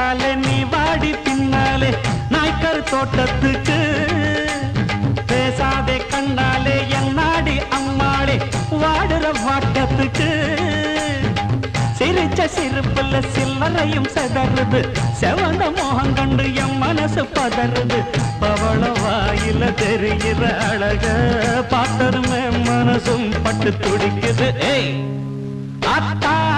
பின்னாலே நீ வாடி பின்னாலே நாய்க்கர் தோட்டத்துக்கு. பேசாதே கண்டாலே என் நாடி அம்மாடி வாடுற வாட்டத்துக்கு. சிரிச்ச சிரிப்புல சில்லறையும் செதறுது செவந்த மோகம் கண்டு என் மனசு பதறுது. பவள வாயில தெரிகிற அழக பார்த்ததுமே மனசும் பட்டு துடிக்குது. ஏய் அத்தா!